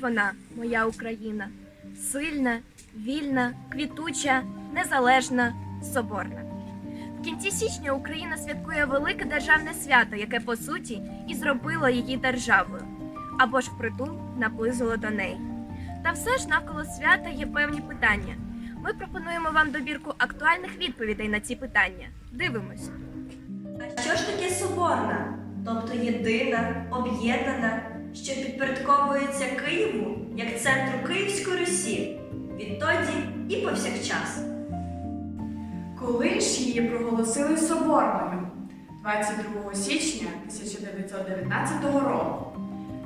вона, моя Україна, сильна, вільна, квітуча, незалежна, соборна. В кінці січня Україна святкує велике державне свято, яке по суті і зробило її державою, або ж впритул наблизило до неї. Та все ж навколо свята є певні питання. Ми пропонуємо вам добірку актуальних відповідей на ці питання. Дивимось. А що ж таке соборна? Тобто єдина, об'єднана, що підпорядковується Києву як центру Київської Русі, відтоді і повсякчас. Коли ж її проголосили соборною 22 січня 1919 року.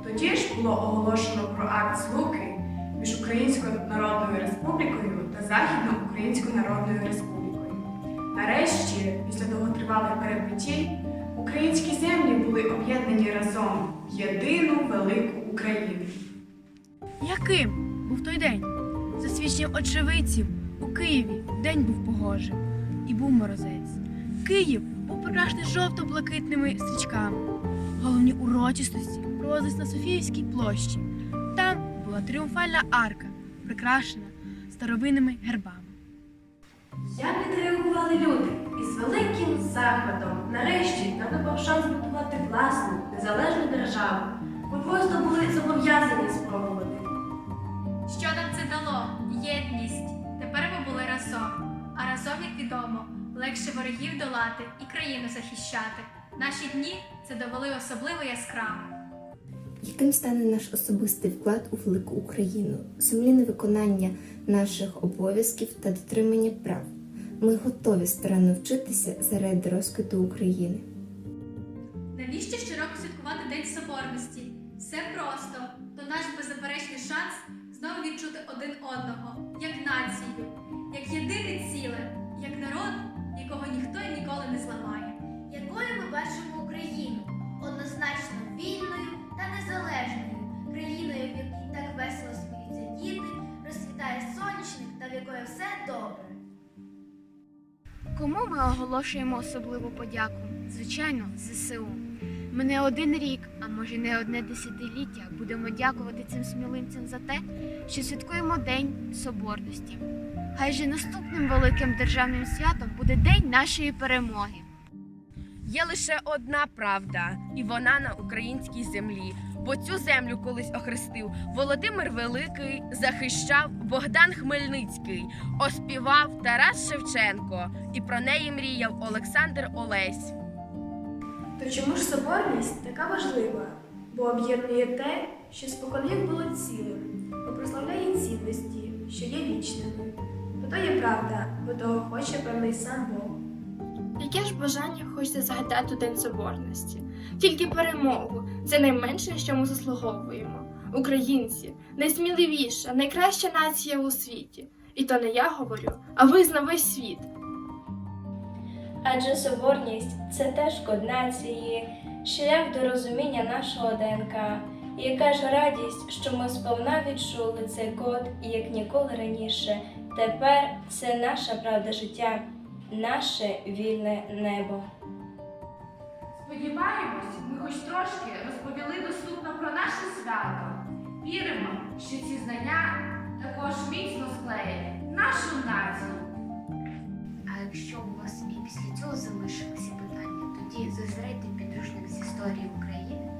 Тоді ж було оголошено про акт злуки між Українською Народною Республікою та Західноукраїнською Народною Республікою. Нарешті, після довготривалих перепитій, українські землі були об'єднані разом в єдину велику Україну. Яким був той день? За свідченням очевидців, у Києві день був погожий і був морозець. Київ був прикрашений жовто-блакитними стрічками. Головні урочистості проводились на Софіївській площі. Там була тріумфальна арка, прикрашена старовинними гербами. Як відреагували люди із великим захватом нарешті нам випав шанс будувати власну незалежну державу. Ми просто були зобов'язані спробувати. Що нам це дало? Єдність. Тепер ми були разом. А разом, як відомо, легше ворогів долати і країну захищати. Наші дні це довели особливо яскраво. Яким стане наш особистий вклад у велику Україну, сумлінне виконання наших обов'язків та дотримання прав? Ми готові старанно вчитися заради розквіту України. Навіщо щороку святкувати День Соборності? Все просто. То наш беззаперечний шанс знову відчути один одного, Кому ми оголошуємо особливу подяку? Звичайно, ЗСУ. Ми не один рік, а може не одне десятиліття будемо дякувати цим сміливцям за те, що святкуємо День Соборності. Хай же наступним великим державним святом буде День нашої перемоги. Є лише одна правда, і вона на українській землі. Бо цю землю колись охрестив Володимир Великий, захищав Богдан Хмельницький, оспівав Тарас Шевченко, і про неї мріяв Олександр Олесь. То чому ж соборність така важлива? Бо об'єднує те, що споконвік було цілим, бо прославляє цінності, що є вічними. То то є правда, бо того хоче певний сам Бог. Яке ж бажання хочеться загадати у День Соборності? Тільки перемогу це найменше, що ми заслуговуємо. Українці найсміливіша, найкраща нація у світі. І то не я говорю, а визна весь світ. Адже соборність це теж код нації, шлях до розуміння нашого ДНК. Яка ж радість, що ми сповна відчули цей код, як ніколи раніше. Тепер це наша правда життя, наше вільне небо. Сподіваємось, ми хоч трошки розповіли доступно про наше свято. Віримо, що ці знання також міцно склеять нашу націю. А якщо у вас і після цього залишилися питання, тоді зазирайте підручник з історії України.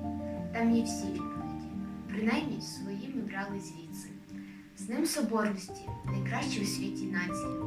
Там є всі відповіді. Принаймні свої ми брали звідси. З Днем Соборності, найкраще у світі нації.